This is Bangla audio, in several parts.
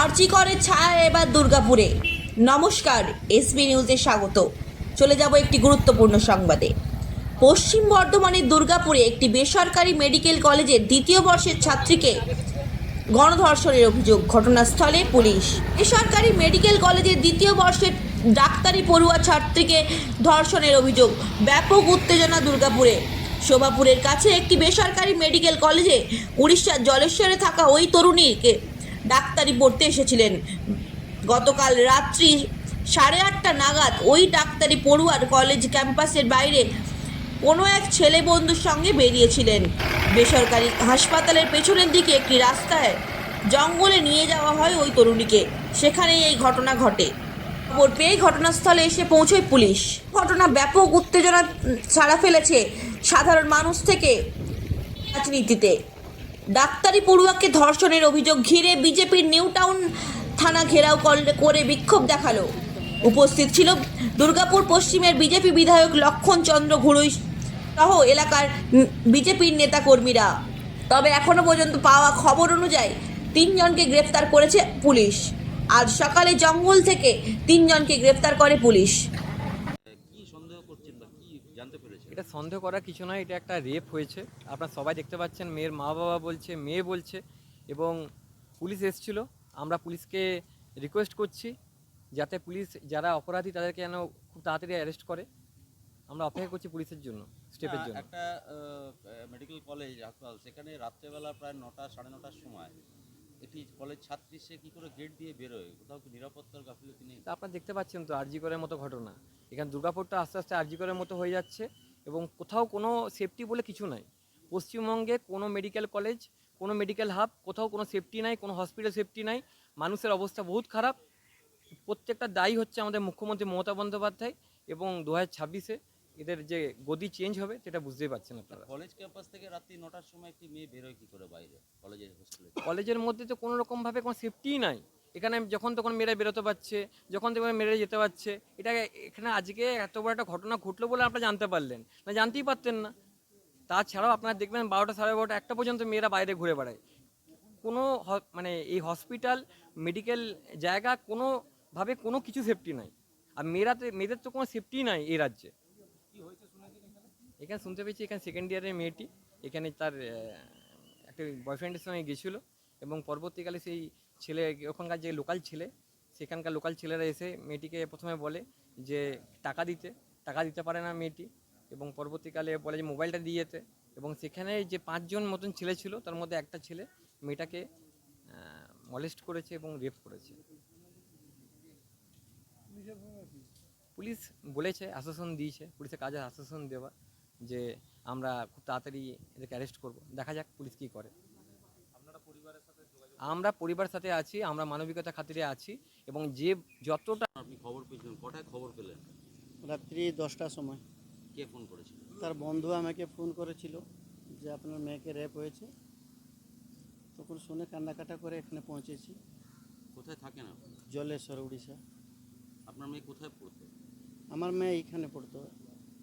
আরজি করে ছায়া এবার দুর্গাপুরে। নমস্কার, এসবি নিউজে স্বাগত। চলে যাব একটি গুরুত্বপূর্ণ সংবাদে। পশ্চিম বর্ধমানের দুর্গাপুরে একটি বেসরকারি মেডিকেল কলেজের দ্বিতীয় বর্ষের ছাত্রীকে গণধর্ষণের অভিযোগ। ঘটনাস্থলে পুলিশ। বেসরকারি মেডিকেল কলেজের দ্বিতীয় বর্ষের ডাক্তারি পড়ুয়া ছাত্রীকে ধর্ষণের অভিযোগ। ব্যাপক উত্তেজনা দুর্গাপুরে। শোভাপুরের কাছে একটি বেসরকারি মেডিকেল কলেজে উড়িষ্যার জলেশ্বরে থাকা ওই তরুণীকে ডাক্তারি পড়তে এসেছিলেন। গতকাল রাত্রি সাড়ে আটটা নাগাদ ওই ডাক্তারি পড়ুয়ার কলেজ ক্যাম্পাসের বাইরে কোনো এক ছেলে বন্ধুর সঙ্গে বেরিয়েছিলেন। বেসরকারি হাসপাতালের পেছনের দিকে একটি রাস্তায় জঙ্গলে নিয়ে যাওয়া হয় ওই তরুণীকে। সেখানেই এই ঘটনা ঘটে। খবর পেয়ে ঘটনাস্থলে এসে পৌঁছয় পুলিশ। ঘটনা ব্যাপক উত্তেজনা ছাড়া ফেলেছে সাধারণ মানুষ থেকে রাজনীতিতে। ডাক্তারি পড়ুয়াকে ধর্ষণের অভিযোগ ঘিরে বিজেপির নিউ টাউন থানা ঘেরাও করে বিক্ষোভ দেখাল। উপস্থিত ছিল দুর্গাপুর পশ্চিমের বিজেপি বিধায়ক লক্ষণ চন্দ্র ঘুরুই সহ এলাকার বিজেপির নেতাকর্মীরা। তবে এখনও পর্যন্ত পাওয়া খবর অনুযায়ী তিনজনকে গ্রেফতার করেছে পুলিশ। আজ সকালে জঙ্গল থেকে তিনজনকে গ্রেফতার করে পুলিশ কি সন্দেহ করছেন বা কি জানতে পেরেছেন এটা সন্দেহ করার কিছু নয় এটা একটা রেপ হয়েছে। আপনারা সবাই দেখতে পাচ্ছেন মেয়ের মা বাবা বলছে মেয়ে বলছে এবং পুলিশ এসেছিল। আমরা পুলিশকে রিকোয়েস্ট করছি যাতে পুলিশ যারা অপরাধী তাদেরকে যেন খুব তাড়াতাড়ি অ্যারেস্ট করে। আমরা অপেক্ষা করছি পুলিশের জন্য স্টেপের জন্য। একটা মেডিকেল কলেজ হাসপাতাল সেখানে রাত্রেবেলা প্রায় নটা সাড়ে নটার সময় একটি কলেজ ছাত্রী সে কি করে গেট দিয়ে বেরোয়? কোথাও কি নিরাপত্তার গাফিলতি নেই? তা আপনারা দেখতে পাচ্ছেন তো আরজি করার মতো ঘটনা। এখানে দুর্গাপুরটা আস্তে আস্তে আরজি করের মতো হয়ে যাচ্ছে এবং কোথাও কোনো সেফটি বলে কিছু নাই। পশ্চিমবঙ্গে কোনো মেডিকেল কলেজ কোনো মেডিকেল হাব কোথাও কোনো সেফটি নাই কোনো হসপিটাল সেফটি নাই। মানুষের অবস্থা বহুত খারাপ। প্রত্যেকটা দায়ী হচ্ছে আমাদের মুখ্যমন্ত্রী মমতা বন্দ্যোপাধ্যায় এবং দু হাজার ছাব্বিশে এদের যে গদি চেঞ্জ হবে সেটা বুঝতেই পারছেন আপনারা। কলেজ ক্যাম্পাস থেকে রাত্রি নটার সময় একটি মেয়ে বেরোয় কি করে বাইরে? কলেজের হোস্টেলে কলেজের মধ্যে তো কোনো রকমভাবে কোনো সেফটিই নাই। এখানে যখন তখন মেয়েরা বেরোতে পারছে, যখন তখন মেয়েরা যেতে পারছে এটা এখানে আজকে এত বড় একটা ঘটনা ঘটলো বলে আপনারা জানতে পারলেন। না, জানতেই পারতেন না। তাছাড়াও আপনারা দেখবেন বারোটা সাড়ে বারোটা একটা পর্যন্ত মেয়েরা বাইরে ঘুরে বেড়ায়। কোনো মানে এই হসপিটাল, মেডিকেল জায়গা কোনোভাবে কোনো কিছু সেফটি নাই। আর মেয়েরাতে মেয়েদের তো কোনো সেফটি নাই এই রাজ্যে। এখানে শুনতে পেয়েছি, এখানে সেকেন্ড ইয়ারের মেয়েটি, এখানে তার একটা বয়ফ্রেন্ডের সঙ্গে গেছিল এবং পরবর্তীকালে সেই ছেলে, ওখানকার যে লোকাল ছেলে, সেখানকার লোকাল ছেলেরা এসে মেয়েটিকে প্রথমে বলে যে টাকা দিতে। টাকা দিতে পারে না মেয়েটি এবং পরবর্তীকালে বলে যে মোবাইলটা দিয়ে যেতে এবং সেখানে যে পাঁচজন মতন ছেলে ছিল, তার মধ্যে একটা ছেলে মেয়েটাকে মলেস্ট করেছে এবং রেপ করেছে। পুলিশ বলেছে, আশ্বাসন দিয়েছে। পুলিশের কাজে আশ্বাসন দেওয়া যে আমরা খুব তাড়াতাড়ি এদেরকে অ্যারেস্ট করব। দেখা যাক পুলিশ কী করে। আমরা পরিবার সাথে আছি আমরা মানবিকতা খাতিরে আছি এবং যে যতটা আপনি খবর পেয়েছিলেন কটায় খবর পেলেন? রাত্রি দশটার সময়। কে ফোন করেছিল? তার বন্ধু আমাকে ফোন করেছিল যে আপনার মেয়েকে রেপ হয়েছে। তখন শুনে কান্নাকাটা করে এখানে পৌঁছেছি। কোথায় থাকেন আপনি? জলেশ্বর উড়িষ্যা। আপনার মেয়ে কোথায় পড়তো? আমার মেয়ে এইখানে পড়তো।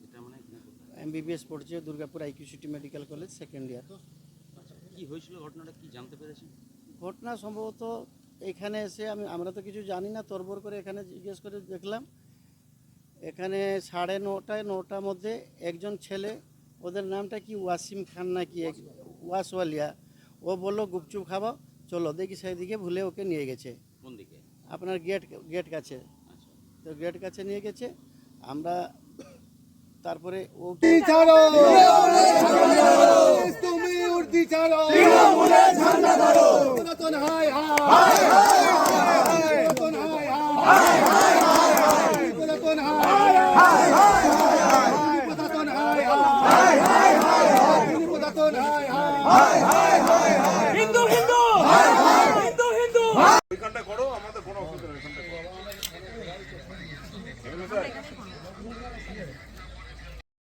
এটা মানে এখানে কোথায়? এমবিবিএস পড়ছে Durgapur IQ city medical college second year কি হয়েছিল ঘটনাটা কি জানতে পেরেছেন? ঘটনা সম্ভবত এখানে এসে আমি আমরা তো কিছু জানি না তরবর করে এখানে জিজ্ঞেস করে দেখলাম। এখানে সাড়ে নটায় নটার মধ্যে একজন ছেলে ওদের নামটা কি? ওয়াসিম খান না কি এক- ওয়াসওয়ালিয়া। ও বলল গুপচুপ খাব চলো দেখি সেদিকে ভুলে ওকে নিয়ে গেছে। কোন দিকে? আপনার গেট গেট কাছে। আচ্ছা। তো গেট কাছে নিয়ে গেছে। আমরা তারপরে ও তুমি উর্দি ছাড়ো! ঝান্ডা ধরো। হায় হায়। হায় সনাতন হায় হায়।